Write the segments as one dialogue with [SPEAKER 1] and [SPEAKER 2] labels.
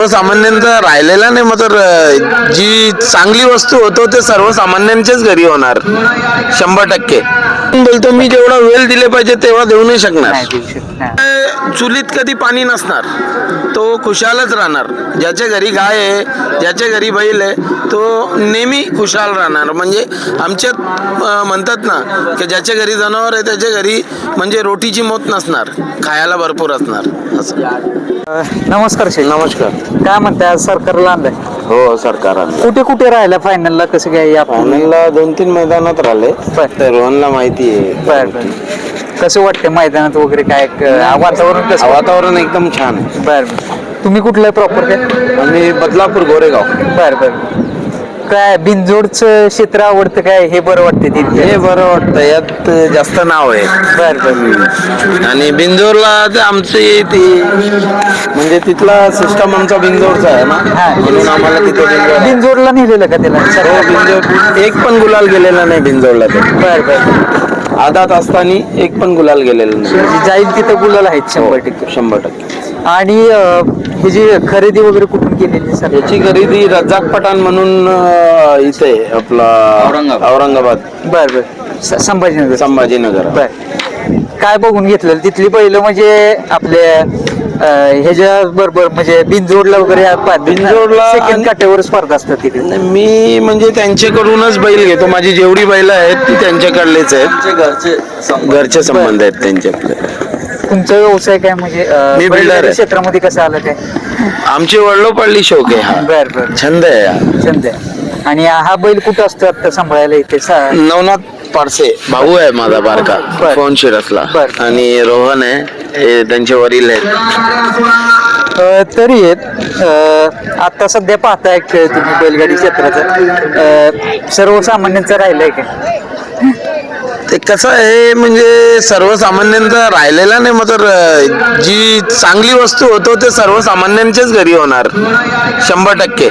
[SPEAKER 1] सर्वसामान्यांचा राहिलेला नाही मग तर जी चांगली वस्तू होतो ते सर्वसामान्यांच्याच घरी होणार. शंभर टक्के. बोलतो मी जेवढा वेळ दिले पाहिजे तेव्हा देऊ नाही शकणार.
[SPEAKER 2] नाही देऊ.
[SPEAKER 1] चुलीत कधी पाणी नसणार तो खुशालच राहणार. ज्याच्या घरी गाय आहे ज्याच्या घरी बैल आहे तो नेहमी खुशाल राहणार. म्हणजे आमच्यात अं, म्हणतात ना की ज्याच्या घरी जनावर आहे त्याच्या घरी म्हणजे रोटीची मोत नसणार खायला भरपूर असणार. असं.
[SPEAKER 2] अ, नमस्कार शेठ.
[SPEAKER 1] नमस्कार.
[SPEAKER 2] काय म्हणताय आज सरकारला आणलंय?
[SPEAKER 1] हो सरकार
[SPEAKER 2] कुठे कुठे राहिला फायनलला कसं काय
[SPEAKER 1] फायनलला दोन तीन मैदानात राहिले
[SPEAKER 2] बर.
[SPEAKER 1] तर रोहनला माहिती आहे.
[SPEAKER 2] बर कसं वाटतं मैदानात वगैरे काय क- वातावरण कसं?
[SPEAKER 1] वातावरण एकदम छान आहे.
[SPEAKER 2] बर बर. तुम्ही कुठलं प्रॉपर काय?
[SPEAKER 1] आणि बदलापूर गोरेगाव.
[SPEAKER 2] बर बर. काय बिनजोडचं क्षेत्र आवडतं काय? हे बरं वाटतं तिथे.
[SPEAKER 1] हे बरं वाटतं यात जास्त नाव आहे.
[SPEAKER 2] बर बर.
[SPEAKER 1] आणि बिंजोरला ते आमची ती म्हणजे तिथला सिस्टम आमचा बिंजोरचा आहे ना?
[SPEAKER 2] हा.
[SPEAKER 1] म्हणून आम्हाला तिथे बिंजोर
[SPEAKER 2] बिनजोडला नेलेलं का त्याला?
[SPEAKER 1] हो बिंजोर एक पण गुलाल गेलेला नाही बिंजोरला ते
[SPEAKER 2] बर बर.
[SPEAKER 1] आदात असताना एक पण गुलाल गेलेला नाही.
[SPEAKER 2] जाईल तिथं गुलाल आहेत शंभर टक्के.
[SPEAKER 1] शंभर टक्के.
[SPEAKER 2] आणि ही जी खरेदी वगैरे कुठून केलेली सर?
[SPEAKER 1] याची खरेदी रजाक पठाण म्हणून इथे आपला औरंगाबाद. औरंगाबाद.
[SPEAKER 2] बर बर. स- संभाजीनगर.
[SPEAKER 1] संभाजीनगर.
[SPEAKER 2] बर. काय बघून घेतलेलं? तिथली पहिलं म्हणजे आपल्या अं, ह्याच्या बरोबर म्हणजे बिनजोडला वगैरे
[SPEAKER 1] बिनजोडला
[SPEAKER 2] सेकंड काट्यावर स्पर्धा असतात
[SPEAKER 1] नाही, मी म्हणजे त्यांच्याकडूनच बैल घेतो. माझी जेवढी बैल आहेत ती त्यांच्याकडलेच आहेत.
[SPEAKER 3] घरचे
[SPEAKER 1] घरचे संबंध आहेत त्यांच्यातले
[SPEAKER 2] तुमचा व्यवसाय काय म्हणजे अं,
[SPEAKER 1] मी builder आहे.
[SPEAKER 2] क्षेत्रामध्ये कसं आलं काय
[SPEAKER 1] आमची वडलो पडली शौक आहे हा
[SPEAKER 2] बर बर
[SPEAKER 1] छंद आहे हा.
[SPEAKER 2] छंद आहे. आणि हा बैल कुठं असतो आता सांभाळायला इथे सा-
[SPEAKER 1] नवनाथ पारसे भाऊ आहे माझा बारका
[SPEAKER 2] बर.
[SPEAKER 1] फोन शिरसला
[SPEAKER 2] बर.
[SPEAKER 1] आणि रोहन आहे हे त्यांचे वडील आहेत
[SPEAKER 2] अं, तरी आहेत अं, आता सध्या पाहताय क- तुम्ही बैलगाडी क्षेत्राचं अं, सर्वसामान्यांचं राहिलंय
[SPEAKER 1] ते कसं आहे म्हणजे सर्वसामान्यांचा राहिलेला नाही मग तर जी चांगली वस्तू होतो ते सर्वसामान्यांच्याच घरी होणार. शंभर टक्के.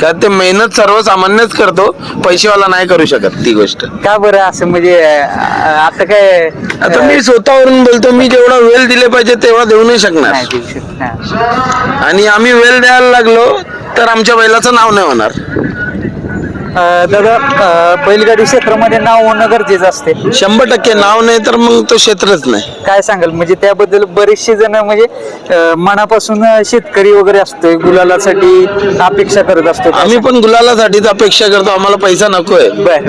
[SPEAKER 1] का ते मेहनत सर्वसामान्यच करतो पैसेवाला नाही करू शकत ती गोष्ट.
[SPEAKER 2] का बरं असं म्हणजे अं, आता काय
[SPEAKER 1] आता मी स्वतःवरून बोलतो मी जेवढा वेळ दिले पाहिजे तेव्हा देऊ नाही शकणार.
[SPEAKER 2] नाही देऊ शकत नाही.
[SPEAKER 1] आणि आम्ही वेळ द्यायला लागलो तर आमच्या बैलाचं नाव नाही होणार.
[SPEAKER 2] दादा अं, बैलगाडी क्षेत्रामध्ये नाव होणं गरजेचं असते.
[SPEAKER 1] शंभर टक्के नाव नाही तर मग तो क्षेत्रच नाही.
[SPEAKER 2] काय सांगाल? म्हणजे त्याबद्दल बरेचसे जण म्हणजे अं, मनापासून शेतकरी वगैरे असतोय गुलालासाठी अपेक्षा करत असतो
[SPEAKER 1] आम्ही पण गुलालासाठीच अपेक्षा करतो आम्हाला पैसा नकोय.
[SPEAKER 2] बर.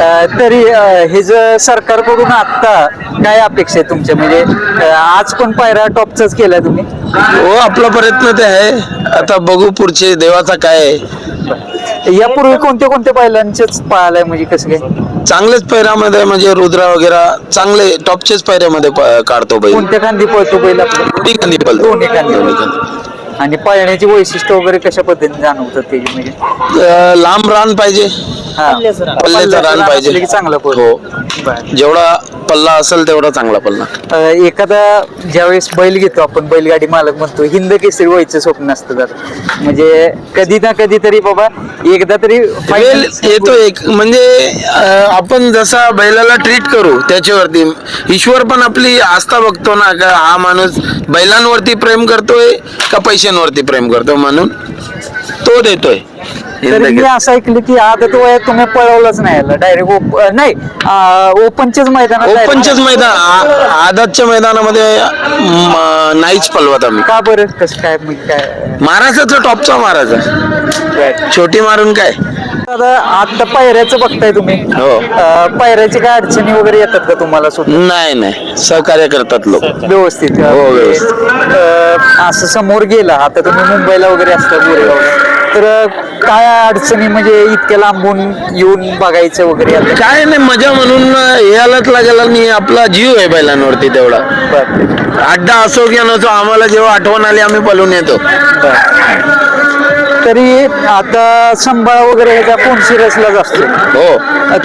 [SPEAKER 2] अं, तरी अं, हे जर सरकारकडून आता काय अपेक्षा आहे तुमच्या? म्हणजे अं, आज पण पायरा टॉपचाच केलाय तुम्ही?
[SPEAKER 1] हो आपला प्रयत्न ते आहे. आता बघू पुढचे देवाचा काय आहे.
[SPEAKER 2] यापूर्वी कोणत्या कोणत्या बैलांचेच पाळालाय म्हणजे कसं काय
[SPEAKER 1] चांगलेच पैऱ्यामध्ये म्हणजे रुद्रा वगैरे चांगले टॉपचेच पैऱ्यामध्ये प- काढतो बैल
[SPEAKER 2] कोणत्या खांदी पळतो बैल आपला
[SPEAKER 1] दोन्ही खांदी पळतो.
[SPEAKER 2] दोन्ही खांदी.
[SPEAKER 1] दोन्ही खांदी.
[SPEAKER 2] आणि पळण्याची वैशिष्ट्य वगैरे कशा पद्धतीने जाणवतात त्याची म्हणजे
[SPEAKER 1] अं, लांब रान पाहिजे
[SPEAKER 2] हा.
[SPEAKER 1] पल्ल्याचं रान
[SPEAKER 2] पल्ल्याचं
[SPEAKER 1] पाहिजे.
[SPEAKER 2] असलं की चांगलं पळतो
[SPEAKER 1] हो.
[SPEAKER 2] बरं.
[SPEAKER 1] जेवढा पल्ला असेल तेवढा चांगला पल्ला.
[SPEAKER 2] अं, एखादा ज्यावेळेस बैल घेतो आपण बैलगाडी मालक म्हणतो हिंद केसरी व्हायचं स्वप्न असतं जरा. म्हणजे कधी ना कधी तरी बाबा एकदा तरी
[SPEAKER 1] वेल येतो एक. म्हणजे अं, आपण जसा बैलाला ट्रीट करू त्याच्यावरती. ईश्वर पण आपली आस्था बघतो ना का हा माणूस बैलांवरती प्रेम करतोय का पैशांवरती प्रेम करतो म्हणून? तो देतोय.
[SPEAKER 2] तर मी असं ऐकलं की आदत वयात तुम्ही पळवलंच नाही डायरेक्ट नाही अं, ओपनच्याच मैदानात
[SPEAKER 1] ओपनच्याच मैदान आ- आदातच्या मैदानामध्ये म, नाहीच पलवत आम्ही.
[SPEAKER 2] का बरं? कसं काय? काय?
[SPEAKER 1] महाराजाचं टॉपचा महाराजा छोटी मारून काय?
[SPEAKER 2] आता आता पायऱ्याचं बघताय तुम्ही?
[SPEAKER 1] हो.
[SPEAKER 2] अं, पायऱ्याची काय अडचणी वगैरे येतात का तुम्हाला सुद्धा?
[SPEAKER 1] नाही नाही. सहकार्य करतात लोक.
[SPEAKER 2] व्यवस्थित.
[SPEAKER 1] हो, व्यवस्थित.
[SPEAKER 2] अं, असं समोर गेला. आता तुम्ही मुंबईला वगैरे असता गोरेगावला तर अं, काय अडचणी म्हणजे इतक्या लांबून येऊन बघायचं वगैरे आता
[SPEAKER 1] काय नाही मजा म्हणून यालाच लागेल आणि आपला जीव आहे बैलांवरती तेवढा.
[SPEAKER 2] बरं.
[SPEAKER 1] अड्डा असो किंवा नसो आम्हाला जेव्हा आठवण आली आम्ही पळून येतो.
[SPEAKER 2] तरी आता संभाळ वगैरे ह्याचा कोण सिरियसलाच असतो?
[SPEAKER 1] हो.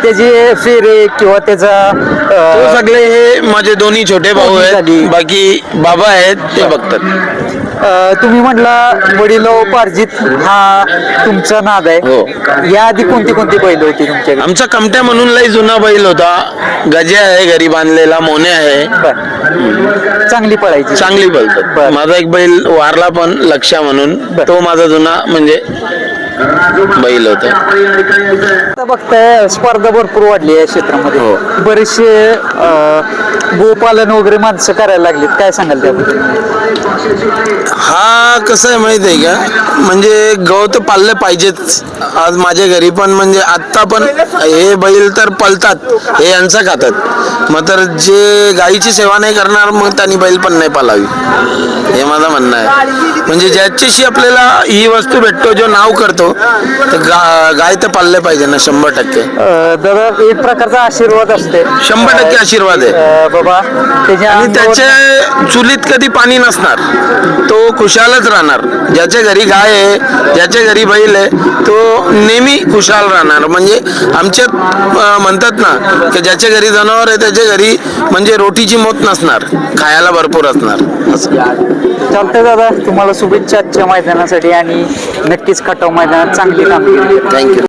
[SPEAKER 2] त्याचे फेरे किंवा त्याचा
[SPEAKER 1] तो
[SPEAKER 2] अं,
[SPEAKER 1] सगळे हे माझे दोन्ही छोटे भाऊ. आहेत. बाकी बाबा आहेत ते बघतात.
[SPEAKER 2] तुम्ही म्हटला वडिलोपार्जित हा तुमचा नाद आहे.
[SPEAKER 1] हो.
[SPEAKER 2] या आधी कोणती कोणती बैल होती तुमच्याकडे
[SPEAKER 1] आमचा कमट्या म्हणून लई जुना बैल होता. गजे आहे घरी बांधलेला मोने आहे.
[SPEAKER 2] चांगली पळायची.
[SPEAKER 1] चांगली
[SPEAKER 2] बर.
[SPEAKER 1] माझा एक बैल वारला पण लक्षा म्हणून. तो माझा जुना म्हणजे बैल होता.
[SPEAKER 2] आता बघताय स्पर्धा भरपूर वाढली आहे या क्षेत्रामध्ये.
[SPEAKER 1] हो.
[SPEAKER 2] बरेचसे अ, गोपालन वगैरे माणसं करायला लागलीत. काय सांगाल त्याबद्दल?
[SPEAKER 1] हा कसं आहे माहिती आहे का? म्हणजे गवत पाळले पाहिजेच. आज माझ्या घरी पण म्हणजे आत्ता पण हे बैल तर पळतात. हे यांचं खातात. मग तर जे गाईची सेवा नाही करणार मग त्यांनी बैल पण नाही पालावी हे माझं म्हणणं आहे. म्हणजे ज्याच्याशी आपल्याला ही वस्तू भेटतो जो नाव करतो तर गा गाय तर पाळले पाहिजे ना शंभर टक्के.
[SPEAKER 2] अ, दादा एक प्रकारचा आशीर्वाद असते.
[SPEAKER 1] शंभर टक्के आशीर्वाद आहे.
[SPEAKER 2] अ, बाबा त्याच्या
[SPEAKER 1] आणि
[SPEAKER 2] अंगावर-
[SPEAKER 1] त्याच्या चुलीत कधी पाणी नसणार तो खुशालच राहणार. ज्याच्या घरी गाय आहे ज्याच्या घरी बैल आहे तो नेहमी खुशाल राहणार. म्हणजे आमच्यात अं, म्हणतात ना की ज्याच्या घरी जनावर आहे त्याच्या घरी म्हणजे रोटीची मोत नसणार खायला भरपूर असणार. असं
[SPEAKER 2] चालतंय दादा तुम्हाला शुभेच्छा आजच्या मैदानासाठी आणि नक्कीच खटाव मैदानात चांगली कामगिरी.
[SPEAKER 1] थँक्यू